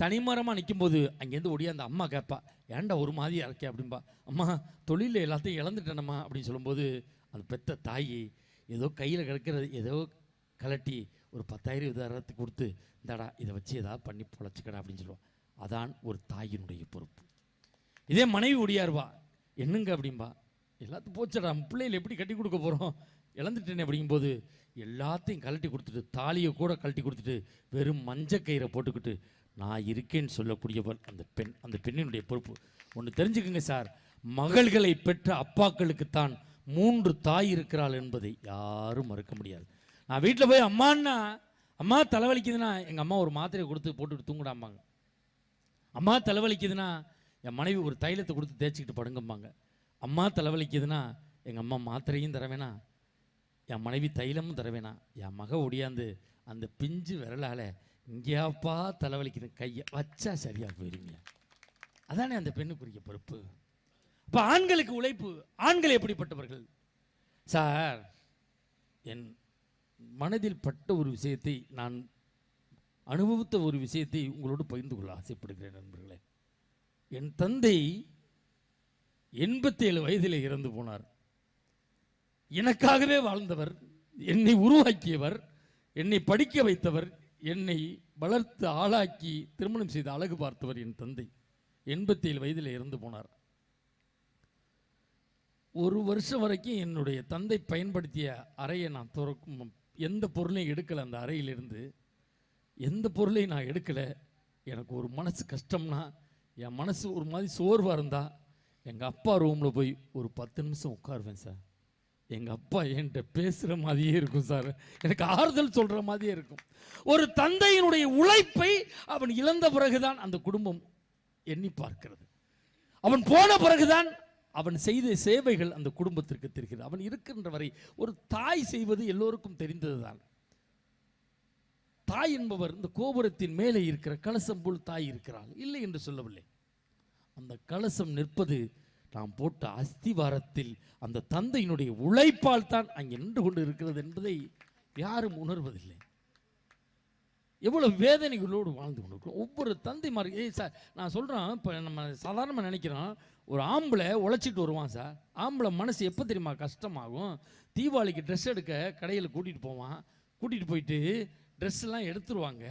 தனிமரமாக நிற்கும்போது அங்கேருந்து ஒடியா அந்த அம்மா கேட்பா ஏன்டா ஒரு மாதிரி இருக்கே? அப்படின்பா அம்மா தொழிலில் எல்லாத்தையும் இழந்துட்டேனம்மா. அப்படின்னு சொல்லும்போது அந்த பெத்த தாய் ஏதோ கையில் கிடக்கிறது ஏதோ கலட்டி ஒரு பத்தாயிரம் உதாரணத்துக்கு கொடுத்து இந்தாடா இதை வச்சு ஏதாவது பண்ணி பொழைச்சிக்கடா அப்படின்னு சொல்லுவாள் அதான் ஒரு தாயினுடைய பொறுப்பு. இதே மனைவி ஒடியாருவா என்னங்க? அப்படிம்பா. எல்லாத்தையும் போச்சடா பிள்ளைகள் எப்படி கட்டி கொடுக்க போகிறோம் இழந்துட்டேனே அப்படிங்கும்போது எல்லாத்தையும் கழட்டி கொடுத்துட்டு தாலியை கூட கழட்டி கொடுத்துட்டு வெறும் மஞ்சள் கயிறை போட்டுக்கிட்டு நான் இருக்கேன்னு சொல்லக்கூடியவர் அந்த பெண் அந்த பெண்ணினுடைய பொறுப்பு. ஒன்று தெரிஞ்சுக்கோங்க சார். மகள்களை பெற்ற அப்பாக்களுக்குத்தான் மூன்று தாய் இருக்கிறாள் என்பதை யாரும் மறுக்க முடியாது. நான் வீட்டில் போய் அம்மான்னா அம்மா தலைவலிக்குதுன்னா எங்கள் அம்மா ஒரு மாத்திரையை கொடுத்து போட்டுட்டு தூங்குடாம்பாங்க. அம்மா தலைவலிக்குதுன்னா என் மனைவி ஒரு தைலத்தை கொடுத்து தேய்ச்சிக்கிட்டு படுங்கம்பாங்க. அம்மா தலைவலிக்குதுன்னா எங்கள் அம்மா மாத்திரையும் தர வேணாம். என் மனைவி தைலமும் தர வேணாம் என் மக ஒடியாந்து அந்த பிஞ்சு விரலால் இங்கேயாப்பா தலைவலிக்குது கையை வச்சா சரியாக போயிருங்க. அதானே அந்த பெண்ணுக்குரிய பொறுப்பு. இப்போ ஆண்களுக்கு உழைப்பு ஆண்கள் எப்படிப்பட்டவர்கள்? சார் என் மனதில் பட்ட ஒரு விஷயத்தை நான் அனுபவித்த ஒரு விஷயத்தை உங்களோடு பகிர்ந்து கொள்ள ஆசைப்படுகிறேன் நண்பர்களே. என் தந்தை எண்பத்தேழு வயதில் இறந்து போனார். எனக்காகவே வாழ்ந்தவர் என்னை உருவாக்கியவர் என்னை படிக்க வைத்தவர் என்னை வளர்த்து ஆளாக்கி திருமணம் செய்து அழகு பார்த்தவர் என் தந்தை. எண்பத்தேழு வயதில் இறந்து போனார். ஒரு வருஷம் வரைக்கும் என்னுடைய தந்தை பயன்படுத்திய அறையை நான் துறக்கும் எந்த பொருளையும் எடுக்கலை அந்த அறையிலிருந்து. எந்த பொருளையும் நான் எடுக்கலை. எனக்கு ஒரு மனசு கஷ்டம்னா என் மனசு ஒரு மாதிரி சோர்வாக இருந்தால் எங்கள் அப்பா ரூமில் போய் ஒரு பத்து நிமிஷம் உட்காருவேன் சார். எங்கள் அப்பா என்கிட்ட பேசுகிற மாதிரியே இருக்கும் சார். எனக்கு ஆறுதல் சொல்கிற மாதிரியே இருக்கும். ஒரு தந்தையினுடைய உழைப்பை அவன் இழந்த பிறகுதான் அந்த குடும்பம் எண்ணி பார்க்கிறது. அவன் போன பிறகுதான் அவன் செய்த சேவைகள் அந்த குடும்பத்திற்கு தெரிகிறது. அவன் இருக்கின்ற வரை ஒரு தாய் செய்வது எல்லோருக்கும் தெரிந்ததுதான். தாய் என்பவர் இந்த கோபுரத்தின் மேலே இருக்கிற கலசம் போல் தாய் இருக்கிறாள். இல்லை என்று சொல்லவில்லை. அந்த கலசம் நிற்பது நாம் போட்ட அஸ்திவாரத்தில் அந்த தந்தையினுடைய உழைப்பால் தான் அங்கே நின்று கொண்டு இருக்கிறது என்பதை யாரும் உணர்வதில்லை. எவ்வளோ வேதனைகளோடு வாழ்ந்து கொண்டிருக்கிறோம். ஒவ்வொரு தந்தைமார் ஏய் சார் நான் சொல்கிறேன் இப்போ நம்ம சாதாரணமாக நினைக்கிறோம் ஒரு ஆம்பளை உழைச்சிட்டு வருவான் சார் ஆம்பளை மனசு எப்போ தெரியுமா கஷ்டமாகும்? தீபாவளிக்கு ட்ரெஸ் எடுக்க கடையில் கூட்டிகிட்டு போவான். கூட்டிகிட்டு போயிட்டு ட்ரெஸ்லாம் எடுத்துருவாங்க.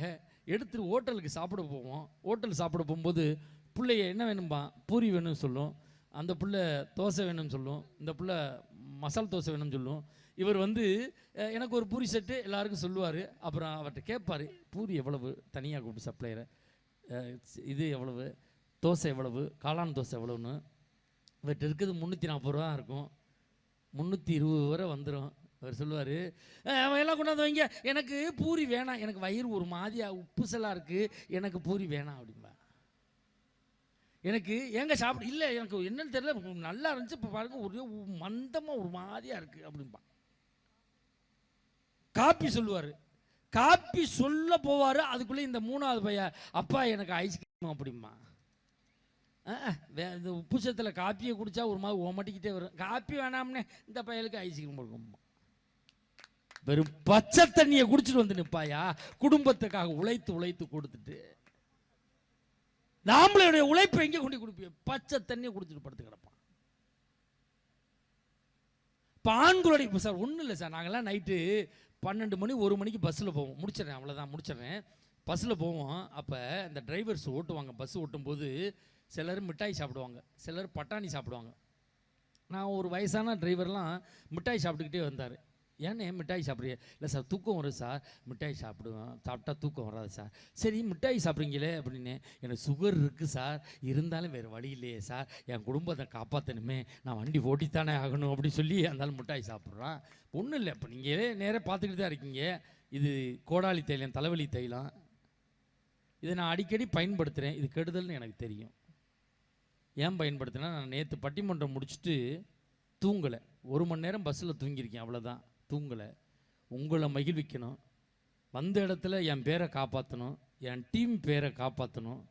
எடுத்துட்டு ஹோட்டலுக்கு சாப்பிட போவோம். ஹோட்டல் சாப்பிட போகும்போது பிள்ளைய என்ன வேணும்பா? பூரி வேணும்னு சொல்லும். அந்த புள்ளை தோசை வேணும்னு சொல்லும் இந்த புள்ளை மசால் தோசை வேணும்னு சொல்லும். இவர் வந்து எனக்கு ஒரு பூரி செட்டு எல்லாருக்கும் சொல்லுவார். அப்புறம் அவர்கிட்ட கேட்பார் பூரி எவ்வளவு? தனியாக கூப்பிட்டு சப்ளையரை இது எவ்வளவு? தோசை எவ்வளவு? காளான் தோசை எவ்வளோன்னு இவர்கிட்ட இருக்கிறது முந்நூற்றி நாற்பது ரூபா இருக்கும். முந்நூற்றி இருபது வரை வந்துடும் அவர் சொல்லுவார் அவன் எல்லாம் கொண்டாந்து வைங்க. எனக்கு பூரி வேணாம். எனக்கு வயிறு ஒரு மாதிரியாக உப்புசலாக இருக்குது எனக்கு பூரி வேணாம் அப்படிம்பா எனக்கு எங்க சாப்பிட இல்லை எனக்கு என்னன்னு தெரியல. நல்லா இருந்துச்சு. இப்போ பாருங்க ஒரே மந்தமாக ஒரு மாதிரியா இருக்குது அப்படிம்பா. காப்பி சொல்லுவார். காப்பி சொல்ல போவார் அதுக்குள்ளே இந்த மூணாவது பையன் அப்பா எனக்கு ஐஸ்கிரீம் அப்படிம்பா. வே இந்த உப்பு சத்தில் காப்பியை குடித்தா ஒரு மாதிரி ஓமட்டிக்கிட்டே வரும். காப்பி வேணாம்னே இந்த பையலுக்கு ஐஸ்கிரீம் கொடுக்கும்மா வெறும் பச்சை தண்ணியை குடிச்சிட்டு வந்து நிற்பாயா குடும்பத்துக்காக உழைத்து உழைத்து கொடுத்துட்டு. நாமளுடைய உழைப்பை எங்கே கொண்டு கொடுப்பிய பச்சை தண்ணியை குடிச்சிட்டு படுத்து கிடப்பான். இப்போ ஆண்களுடைய சார் ஒன்றும் இல்லை சார். நாங்கள்லாம் நைட்டு பன்னெண்டு மணி ஒரு மணிக்கு பஸ்ஸில் போவோம். முடிச்சிடுறேன் அவ்வளோதான் முடிச்சிடுறேன். பஸ்ஸில் போவோம். அப்போ இந்த டிரைவர்ஸ் ஓட்டுவாங்க. பஸ் ஓட்டும்போது சிலர் மிட்டாய் சாப்பிடுவாங்க. சிலர் பட்டாணி சாப்பிடுவாங்க. நான் ஒரு வயசான டிரைவர்லாம் மிட்டாய் சாப்பிட்டுக்கிட்டே வந்தார். ஏன்னு மிட்டாய் சாப்பிட்றீங்க? இல்லை சார் தூக்கம் வரும் சார். மிட்டாய் சாப்பிடுவேன். சாப்பிட்டா தூக்கம் வராது சார். சரி மிட்டாய் சாப்பிட்றீங்களே அப்படின்னு எனக்கு சுகர் இருக்குது சார். இருந்தாலும் வேறு வழி இல்லையே சார். என் குடும்பத்தை காப்பாற்றணுமே நான் வண்டி ஓட்டித்தானே ஆகணும் அப்படின்னு சொல்லி அந்தாலும் மிட்டாய் சாப்பிட்றான். ஒன்றும் இல்லை. இப்போ நீங்கள் நேராக பார்த்துக்கிட்டு தான் இருக்கீங்க. இது கோடாலி தைலம் தலைவலி தைலம். இதை நான் அடிக்கடி பயன்படுத்துகிறேன் இது கெடுதல்னு எனக்கு தெரியும். ஏன் பயன்படுத்தினா நான் நேற்று பட்டிமன்றம் முடிச்சுட்டு தூங்கலை. ஒரு மணி நேரம் பஸ்ஸில் தூங்கியிருக்கேன். அவ்வளோதான் தூங்கலை. உங்களை மகிழ்விக்கணும். வந்த இடத்துல என் பேரை காப்பாற்றணும் என் டீம் பேரை காப்பாற்றணும்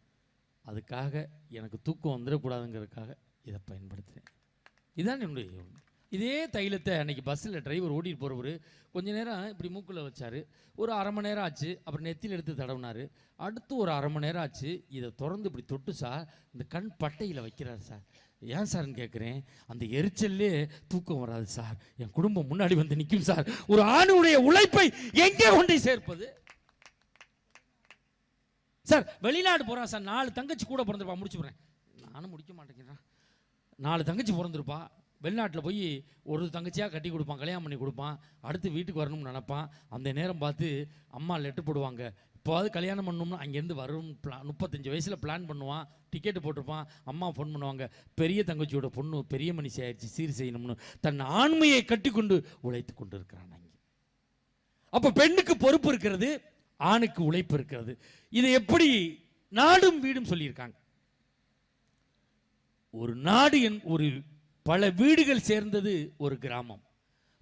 அதுக்காக எனக்கு தூக்கம் வந்துடக்கூடாதுங்கிறதுக்காக இதை பயன்படுத்துகிறேன் இதுதான் என்னுடைய இதே தைலத்தை அன்றைக்கி பஸ்ஸில் டிரைவர் ஓட்டிகிட்டு போகிறவர் கொஞ்ச நேரம் இப்படி மூக்கில் வச்சார். ஒரு அரை மணி நேரம் ஆச்சு அப்புறம் நெத்தியில் எடுத்து தடவுனார். அடுத்து ஒரு அரை மணி நேரம் ஆச்சு இதை திறந்து இப்படி தொட்டு சார் இந்த கண் பட்டையில் வைக்கிறார் சார் ஏன் சார்னு கேட்குறேன்? அந்த எரிச்சல்லே தூக்கம் வராது சார். என் குடும்பம் முன்னாடி வந்து நிற்கும் சார். ஒரு ஆணுடைய உழைப்பை எங்கே கொண்டு சேர்ப்பது? சார் வெளிநாடு போகிறான் சார். நாலு தங்கச்சி கூட பிறந்திருப்பா. முடிச்சு போகிறேன் நானும் முடிக்க மாட்டேங்கிறேன். நாலு தங்கச்சி பிறந்திருப்பா. வெளிநாட்டில் போய் ஒரு தங்கச்சியாக கட்டி கொடுப்பான். கல்யாணம் பண்ணி கொடுப்பான். அடுத்து வீட்டுக்கு வரணும்னு நினப்பான். அந்த நேரம் பார்த்து அம்மா லெட்டு போடுவாங்க. இப்போவாது கல்யாணம் பண்ணணும்னு அங்கேருந்து வரும் பிளான் முப்பத்தஞ்சு வயசில் பிளான் பண்ணுவான் டிக்கெட்டு போட்டிருப்பான் அம்மா ஃபோன் பண்ணுவாங்க பெரிய தங்கச்சியோட பொண்ணு பெரிய மனுஷி ஆயிடுச்சு சீர் செய்யணும்னு. தன் ஆண்மையை கட்டிக்கொண்டு உழைத்து கொண்டு இருக்கிறான் அங்கே. அப்போ பெண்ணுக்கு பொறுப்பு இருக்கிறது ஆணுக்கு உழைப்பு இருக்கிறது. இதை எப்படி நாடும் வீடும் சொல்லியிருக்காங்க. ஒரு நாடு என் ஒரு பல வீடுகள் சேர்ந்தது ஒரு கிராமம்.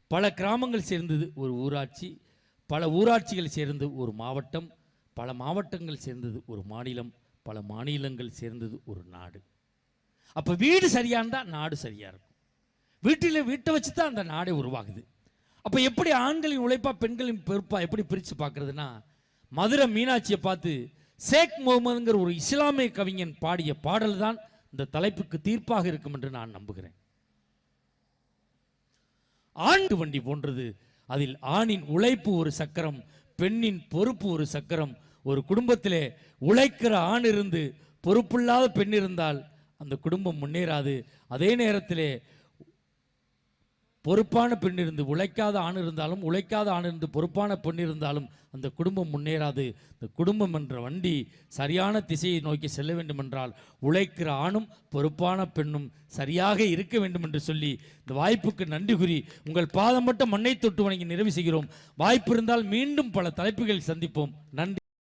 பல கிராமங்கள் சேர்ந்தது ஒரு ஊராட்சி. பல ஊராட்சிகள் சேர்ந்து ஒரு மாவட்டம். பல மாவட்டங்கள் சேர்ந்தது ஒரு மாநிலம் பல மாநிலங்கள் சேர்ந்தது ஒரு நாடு. அப்போ வீடு சரியா நாடு சரியாக இருக்கும். வீட்டில் வீட்டை வச்சு தான் அந்த நாடே உருவாகுது. அப்போ எப்படி ஆண்களின் உழைப்பா பெண்களின் பொறுப்பா எப்படி பிரித்து பார்க்குறதுனா மதுரை மீனாட்சியை பார்த்து ஷேக் முகமதுங்கிற ஒரு இஸ்லாமிய கவிஞன் பாடிய பாடல் தான் இந்த தலைப்புக்கு தீர்ப்பாக இருக்கும் என்று நான் நம்புகிறேன். ஆண்டு வண்டி போன்றது அதில் ஆணின் உழைப்பு ஒரு சக்கரம் பெண்ணின் பொறுப்பு ஒரு சக்கரம் ஒரு குடும்பத்திலே உழைக்கிற ஆண் இருந்து பொறுப்பில்லாத பெண் இருந்தால் அந்த குடும்பம் முன்னேறாது. அதே நேரத்திலே பொறுப்பான பெண் இருந்து உழைக்காத ஆண் இருந்தாலும் உழைக்காத ஆண் இருந்து பொறுப்பான பெண் இருந்தாலும் அந்த குடும்பம் முன்னேறாது. இந்த குடும்பம் என்ற வண்டி சரியான திசையை நோக்கி செல்ல வேண்டுமென்றால் உழைக்கிற ஆணும் பொறுப்பான பெண்ணும் சரியாக இருக்க வேண்டும் என்று சொல்லி இந்த வாய்ப்புக்கு நன்றி கூறி உங்கள் பாதம் மட்டும் மண்ணை தொட்டு வணங்கி நிறைவு செய்கிறோம். வாய்ப்பு இருந்தால் மீண்டும் பல தலைப்புகளில் சந்திப்போம். நன்றி.